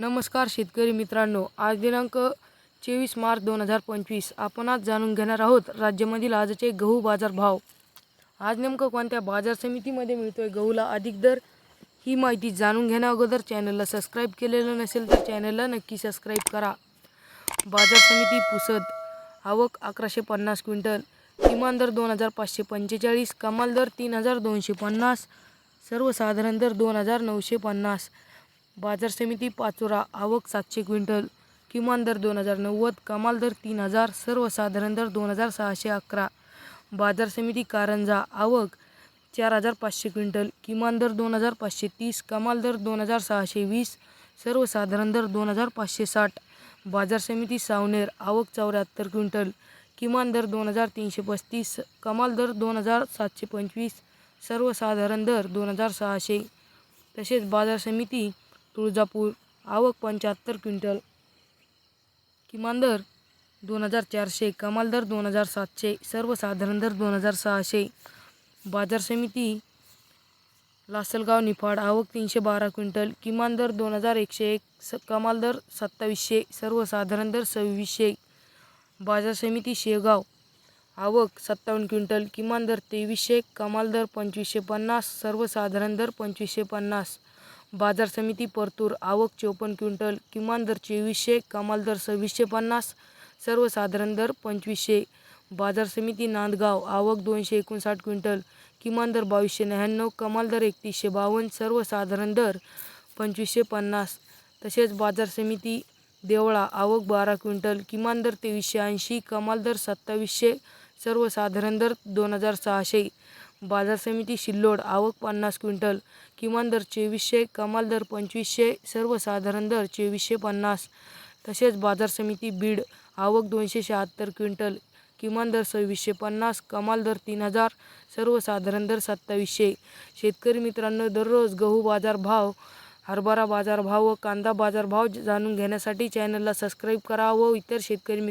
नमस्कार शेतकरी मित्रांनो आज दिनांक चोवीस मार्च दोन हजार पंचवीस. आपण आज जाणून घेणार आहोत राज्यामधील आजचे गहू बाजार भाव आज नेमकं कोणत्या बाजार समितीमध्ये मिळतोय गहूला अधिक दर ही माहिती जाणून घेण्या अगोदर चॅनलला सबस्क्राईब केलेलं नसेल तर चॅनलला नक्की सबस्क्राईब करा. बाजार समिती पुसद आवक अकराशे पन्नास क्विंटल किमान दर दोन हजार पाचशे पंचेचाळीस कमाल दर तीन हजार दोनशे पन्नास सर्वसाधारण दर दोन हजार नऊशे पन्नास. बाजार समिती पाचोरा आवक सातशे क्विंटल किमान दर दोन हजार नव्वद कमाल दर तीन हजार सर्वसाधारण दर दोन हजार सहाशे अकरा. बाजार समिती कारंजा आवक चार हजार पाचशे क्विंटल किमान दर दोन हजार पाचशे तीस कमाल दर दोन हजार सहाशे वीस सर्वसाधारण दर दोन हजार पाचशे साठ. बाजार समिती सावनेर आवक चौऱ्याहत्तर क्विंटल किमान दर दोन हजार तीनशे पस्तीस कमाल दर दोन हजार सातशे पंचवीस सर्वसाधारण दर दोन हजार सहाशे. तसेच बाजार समिती तुळजापूर आवक पंच्याहत्तर क्विंटल. किमान दर दोन हजार चारशे कमाल दर दोन हजार सातशे सर्वसाधारण दर दोन हजार सहाशे. बाजार समिती लासलगाव निफाड आवक तीनशे बारा क्विंटल. किमान दर दोन हजार एकशे एक स कमाल दर सत्तावीसशे सर्वसाधारण दर सव्वीसशे. बाजार समिती शेगाव आवक सत्तावन्न क्विंटल. किमान दर तेवीसशे कमाल दर पंचवीसशे पन्नास सर्वसाधारण दर पंचवीसशे पन्नास. बाजार समिती परतूर आवक चोपन्न क्विंटल किमान दर चोवीसशे कमाल दर सव्वीसशे पन्नास सर्वसाधारण दर पंचवीसशे. बाजार समिती नांदगाव आवक दोनशे एकोणसाठ क्विंटल किमान दर बावीसशे नव्याण्णव कमाल दर एकतीसशे बावन्न सर्वसाधारण दर पंचवीसशे पन्नास. तसेच बाजार समिती देवळा आवक बारा क्विंटल किमान दर तेवीसशे ऐंशी कमाल दर सत्तावीसशे सर्वसाधारण दर दोन हजार सहाशे. बाजार समिती सिल्लोड आवक पन्नास क्विंटल किमान दर चोवीसशे कमाल दर पंचवीसशे सर्वसाधारण दर चोवीसशे पन्नास. तसेच बाजार समिती बीड आवक दोनशे शहात्तर क्विंटल किमान दर सव्वीसशे पन्नास कमाल दर तीन हजार सर्वसाधारण दर सत्तावीसशे. शेतकरी मित्रांनो दररोज गहू बाजार भाव हरभरा बाजार भाव व कांदा बाजार भाव जाणून घेण्यासाठी चॅनलला सबस्क्राईब करा व इतर शेतकरी मित्र